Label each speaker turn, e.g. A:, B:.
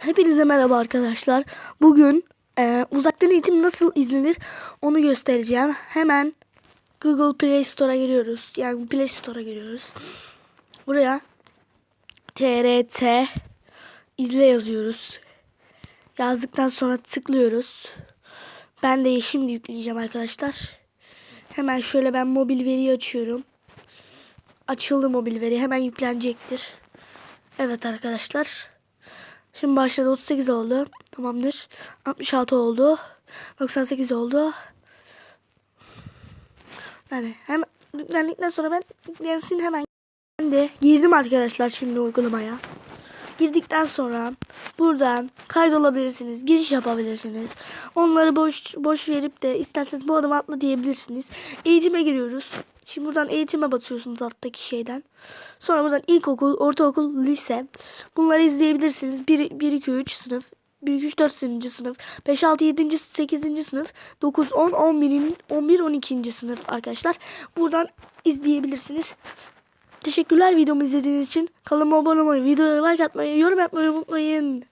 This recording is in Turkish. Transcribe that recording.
A: Hepinize merhaba arkadaşlar. Bugün e, uzaktan eğitim nasıl izlenir onu göstereceğim. Hemen Google Play Store'a giriyoruz. Yani Play Store'a giriyoruz. Buraya TRT izle yazıyoruz. Yazdıktan sonra tıklıyoruz. Ben de şimdi yükleyeceğim arkadaşlar. Hemen şöyle ben mobil veriyi açıyorum. Açıldı mobil veri. Hemen yüklenecektir. Evet arkadaşlar. Şimdi başladı 38 oldu. Tamamdır. 66 oldu. 98 oldu. Yani hemen yüklendikten sonra ben yüklensin hemen ben de girdim arkadaşlar şimdi uygulamaya. Girdikten sonra buradan kaydolabilirsiniz, giriş yapabilirsiniz. Onları boş boş verip de isterseniz bu adımı atla diyebilirsiniz. Eğitime giriyoruz. Şimdi buradan eğitime basıyorsunuz alttaki şeyden. Sonra buradan ilkokul, ortaokul, lise. Bunları izleyebilirsiniz. 1, 1 2, 3 sınıf. 1, 2, 3, 4 sınıf. 5, 6, 7, 8. sınıf. 9, 10, 11, 11, 12. sınıf arkadaşlar. Buradan izleyebilirsiniz. Teşekkürler videomu izlediğiniz için. Kanalıma abone olmayı, videoya like atmayı, yorum yapmayı unutmayın.